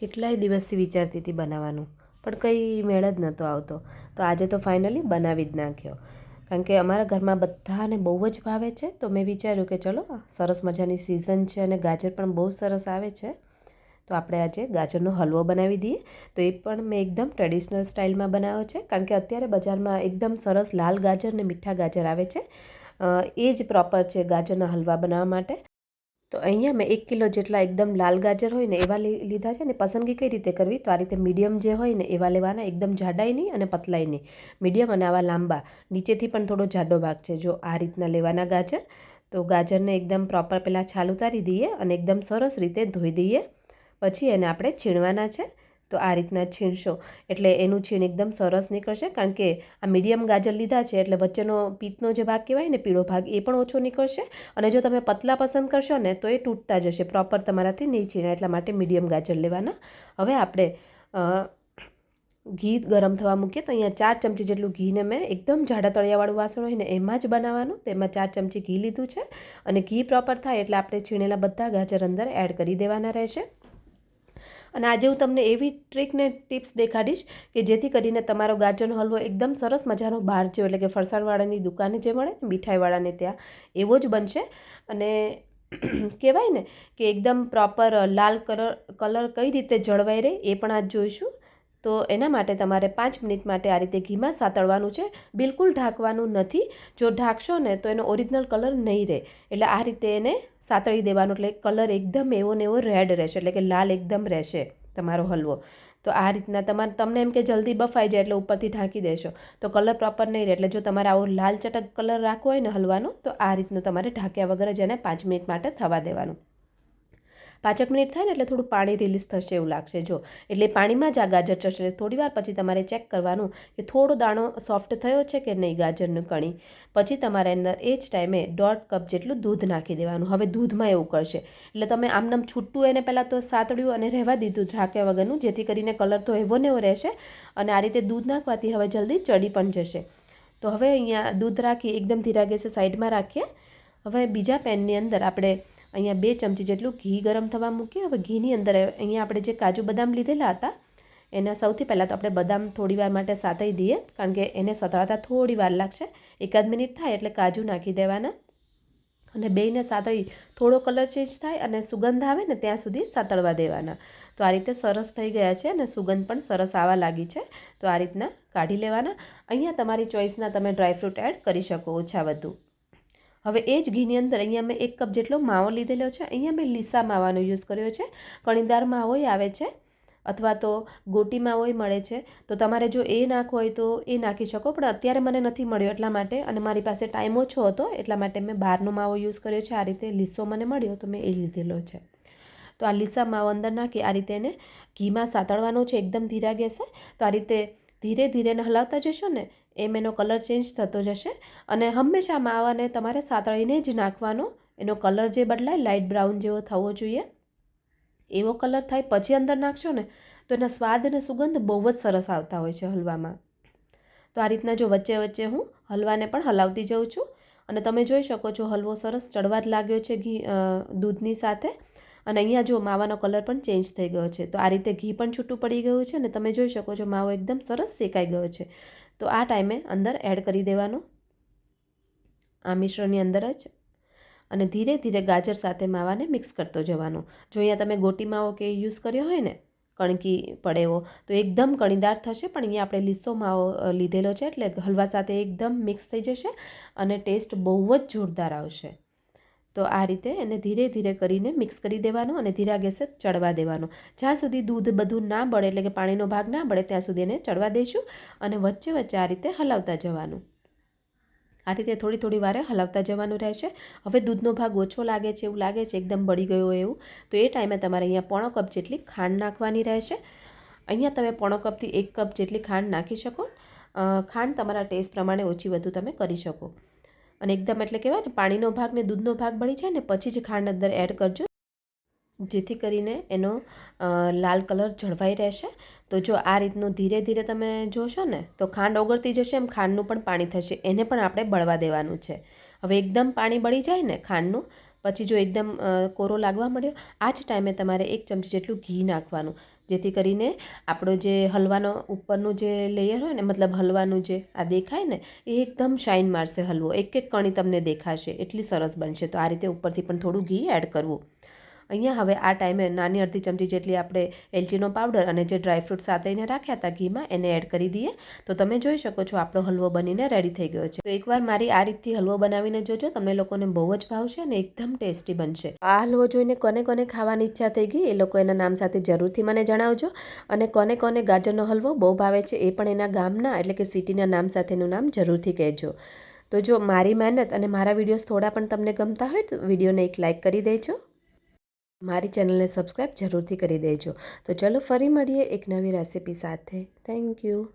કેટલાય દિવસથી વિચારતી હતી બનાવવાનું, પણ કંઈ મેળ જ નહોતો આવતો. તો આજે તો ફાઇનલી બનાવી જ નાખ્યો. કારણ કે અમારા ઘરમાં બધાને બહુ જ ભાવે છે, તો મેં વિચાર્યું કે ચલો સરસ મજાની સિઝન છે અને ગાજર પણ બહુ સરસ આવે છે, તો આપણે આજે ગાજરનો હલવો બનાવી દઈએ. તો એ પણ મેં એકદમ ટ્રેડિશનલ સ્ટાઇલમાં બનાવ્યો છે, કારણ કે અત્યારે બજારમાં એકદમ સરસ લાલ ગાજર ને મીઠા ગાજર આવે છે. એ જ પ્રોપર છે ગાજરના હલવા બનાવવા માટે. તો અહીંયા મેં એક કિલો જેટલા એકદમ લાલ ગાજર હોય ને એવા લીધા છે ને પસંદગી કઈ રીતે કરવી? તો આ રીતે મીડિયમ જે હોય ને એવા લેવાના, એકદમ જાડાઈ નહીં અને પતલાઈ નહીં. મીડિયમ અને આવા લાંબા. નીચેથી પણ થોડો જાડો ભાગ છે. જો આ રીતના લેવાના ગાજર, તો ગાજરને એકદમ પ્રોપર પહેલાં છાલ ઉતારી દઈએ અને એકદમ સરસ રીતે ધોઈ દઈએ. પછી એને આપણે છીણવાના છે. તો આ રીતના છીણશો. એટલે એનું છીણ એકદમ સરસ નીકળશે કારણ કે આ મીડિયમ ગાજર લીધા છે એટલે વચ્ચેનો પિત્તનો જે ભાગ કહેવાય ને પીળો ભાગ, એ પણ ઓછો નીકળશે અને જો તમે પતલા પસંદ કરશો ને તો એ તૂટતા જશે. પ્રોપર તમારાથી નહીં છીણે, એટલા માટે મીડિયમ ગાજર લેવાના. હવે આપણે ઘી ગરમ થવા મૂકીએ. તો અહીંયા ચાર ચમચી જેટલું ઘીને મેં એકદમ જાડા તળિયાવાળું વાસણ હોય ને એમાં જ બનાવવાનું. તેમાં ચાર ચમચી ઘી લીધું છે અને ઘી પ્રોપર થાય એટલે આપણે છીણેલા બધા ગાજર અંદર એડ કરી દેવાના રહેશે. અને આજે હું તમને એવી ટ્રીક ને ટિપ્સ દેખાડીશ કે જેથી કરીને તમારો ગાજરનો હલવો એકદમ સરસ મજાનો બહાર જેવો એટલે કે ફરસાણવાળાની દુકાને જે મળે ને, મીઠાઈવાળાને ત્યાં, એવો જ બનશે. અને કહેવાય ને કે એકદમ પ્રોપર લાલ કલર કલર કઈ રીતે જળવાઈ રહે એ પણ આજ જોઈશું. તો એના માટે તમારે પાંચ મિનિટ માટે આ રીતે ઘીમાં સાતળવાનું છે. બિલકુલ ઢાંકવાનું નથી. જો ઢાંકશો ને તો એનો ઓરિજિનલ કલર નહીં રહે. એટલે આ રીતે એને સાતળી દેવાનો. એટલે કલર એકદમ એવો ને એવો રેડ રહેશે. એટલે કે લાલ એકદમ રહેશે તમારો હલવો. તો આ રીતના તમારે તમને એમ કે જલ્દી બફાઈ જાય એટલે ઉપરથી ઢાંકી દેશો. તો કલર પ્રોપર નહીં રહે. એટલે જો તમારે આવો લાલ ચટક કલર રાખવો હોય ને હલવાનો, તો આ રીતનું તમારે ઢાંક્યા વગર જ એને પાંચ મિનિટ માટે થવા દેવાનું. પાંચેક મિનિટ થાય ને એટલે થોડું પાણી રિલીઝ થશે એવું લાગશે. જો, એટલે પાણીમાં જ આ ગાજર ચડશે. થોડી વાર પછી તમારે ચેક કરવાનું કે થોડો દાણો સોફ્ટ થયો છે કે નહીં ગાજરનું કણી. પછી તમારે અંદર એ જ ટાઈમે દોઢ કપ જેટલું દૂધ નાખી દેવાનું. હવે દૂધમાં એવું કરશે. એટલે તમે આમનામ છૂટું એને પહેલાં તો સાતડ્યું અને રહેવા દીધું ઢાંક્યા વગરનું, જેથી કરીને કલર તો એવો ને એવો રહેશે અને આ રીતે દૂધ નાખવાથી હવે જલ્દી ચડી પણ જશે. તો હવે અહીંયા દૂધ રાખી એકદમ ધીરા ગેસે સાઈડમાં રાખીએ. હવે બીજા પેનની અંદર આપણે અહીંયા બે ચમચી જેટલું ઘી ગરમ થવા મૂકીએ હવે ઘીની અંદર અહીંયા આપણે જે કાજુ બદામ લીધેલા હતા, એના સૌથી પહેલાં તો આપણે બદામ થોડી વાર માટે સાતાઈ દઈએ, કારણ કે એને સતળાતા થોડી વાર લાગશે. એકાદ મિનિટ થાય એટલે કાજુ નાખી દેવાના. અને બેયને સાતળી થોડો કલર ચેન્જ થાય અને સુગંધ આવે ને ત્યાં સુધી સાતળવા દેવાના. તો આ રીતે સરસ થઈ ગયા છે અને સુગંધ પણ સરસ આવવા લાગી છે. તો આ રીતના કાઢી લેવાના. અહીંયા તમારી ચોઈસના તમે ડ્રાયફ્રૂટ એડ કરી શકો ઓછા વધુ. હવે એ જ ઘીની અંદર અહીંયા મેં એક કપ જેટલો માવો લીધેલો છે. અહીંયા મેં લીસા માવાનો યુઝ કર્યો છે. કણીદાર માવોય આવે છે અથવા તો ગોટી માવોય મળે છે. તો તમારે જો એ નાખવો હોય તો એ નાખી શકો. પણ અત્યારે મને નથી મળ્યો એટલા માટે અને મારી પાસે ટાઈમ ઓછો હતો એટલા માટે મેં બહારનો માવો યુઝ કર્યો છે. આ રીતે લીસો મને મળ્યો તો મેં એ લીધેલો છે. તો આ લીસા માવો અંદર નાખી આ રીતે એને ઘીમાં સાતળવાનો છે. એકદમ ધીરા ગેસે. તો આ રીતે ધીરે ધીરે એને હલાવતા જશો ને એમ એનો કલર ચેન્જ થતો જશે અને હંમેશા માવાને તમારે સાતળીને જ નાખવાનો. એનો કલર જે બદલાય લાઇટ બ્રાઉન જેવો થવો જોઈએ. એવો કલર થાય, પછી અંદર નાખશો ને, તો એના સ્વાદ અને સુગંધ બહુ જ સરસ આવતા હોય છે હલવામાં. તો આ રીતના જો વચ્ચે વચ્ચે હું હલવાને પણ હલાવતી જાઉં છું. અને તમે જોઈ શકો છો હલવો સરસ ચડવા જ લાગ્યો છે ઘી દૂધની સાથે. અને અહીંયા જો માવાનો કલર પણ ચેન્જ થઈ ગયો છે. તો આ રીતે ઘી પણ છૂટું પડી ગયું છે અને તમે જોઈ શકો છો માવો એકદમ સરસ શેકાઈ ગયો છે. તો આ ટાઈમે અંદર એડ કરી દેવાનો. આ મિશ્રણની અંદર જ. અને ધીરે ધીરે ગાજર સાથે માવાને મિક્સ કરતો જવાનો. જો અહીંયા તમે ગોટી માવો કે યુઝ કર્યો હોય ને, કણકી પડે એવો, તો એકદમ કણીદાર થશે, પણ અહીંયા આપણે લીસો માવો લીધેલો છે એટલે હલવા સાથે એકદમ મિક્સ થઈ જશે અને ટેસ્ટ બહુ જ જોરદાર આવશે. તો આ રીતે એને ધીરે ધીરે કરીને મિક્સ કરી દેવાનું અને ધીરા ગેસે ચડવા દેવાનું. જ્યાં સુધી દૂધ બધું ના બળે, એટલે કે પાણીનો ભાગ ના બળે, ત્યાં સુધી એને ચડવા દઈશું અને વચ્ચે વચ્ચે આ રીતે હલાવતા જવાનું. આ રીતે થોડી થોડી વારે હલાવતા જવાનું રહેશે. હવે દૂધનો ભાગ ઓછો લાગે છે એવું લાગે છે, એકદમ બળી ગયો એવું. તો એ ટાઈમે તમારે અહીંયા પોણો કપ જેટલી ખાંડ નાખવાની રહેશે. અહીંયા તમે પોણો કપથી એક કપ જેટલી ખાંડ નાખી શકો. ખાંડ તમારા ટેસ્ટ પ્રમાણે ઓછી વધુ તમે કરી શકો. અને એકદમ એટલે કહેવાય ને, પાણીનો ભાગ ને દૂધનો ભાગ બળી જાય ને, પછી જ ખાંડ અંદર એડ કરજો. જેથી કરીને એનો લાલ કલર જળવાઈ રહેશે. તો જો આ રીતનું ધીરે ધીરે તમે જોશો ને, તો ખાંડ ઓગળતી જશે, એમ ખાંડનું પણ પાણી થશે. એને પણ આપણે બળવા દેવાનું છે. હવે એકદમ પાણી બળી જાય ને ખાંડનું, પછી જો એકદમ કોરો લાગવા મળ્યો આ જ ટાઈમે તમારે એક ચમચી જેટલું ઘી નાખવાનું. જેથી કરીને આપણો જે હલવાનો ઉપરનું જે લેયર હોય ને, મતલબ હલવાનું જે આ દેખાય ને, એ એકદમ શાઇન મારશે હલવો. એક એક કણી તમને દેખાશે. એટલી સરસ બનશે. તો આ રીતે ઉપરથી પણ થોડું ઘી એડ કરવું. અહીંયા હવે આ ટાઈમે નાની અડધી ચમચી જેટલી આપણે એલચીનો પાવડર અને જે ડ્રાયફ્રૂટ સાથેને રાખ્યા હતા ઘીમાં, એને એડ કરી દઈએ. તો તમે જોઈ શકો છો આપણો હલવો બનીને રેડી થઈ ગયો છે. તો એકવાર મારી આ રીતથી હલવો બનાવીને જોજો, તમને લોકોને બહુ જ ભાવશે અને એકદમ ટેસ્ટી બનશે. આ હલવો જોઈને કોને કોને ખાવાની ઈચ્છા થઈ ગઈ એ લોકો એના નામ સાથે જરૂરથી મને જણાવજો. અને કોને કોને ગાજરનો હલવો બહુ ભાવે છે એ પણ એના ગામના એટલે કે સિટીના નામ સાથેનું નામ જરૂરથી કહેજો. તો જો મારી મહેનત અને મારા વિડીયોઝ થોડા પણ તમને ગમતા હોય તો વિડીયોને એક લાઇક કરી દેજો. મારી ચેનલને સબસ્ક્રાઈબ જરૂરથી કરી દેજો. તો ચલો ફરી મળીએ એક નવી રેસિપી સાથે. Thank you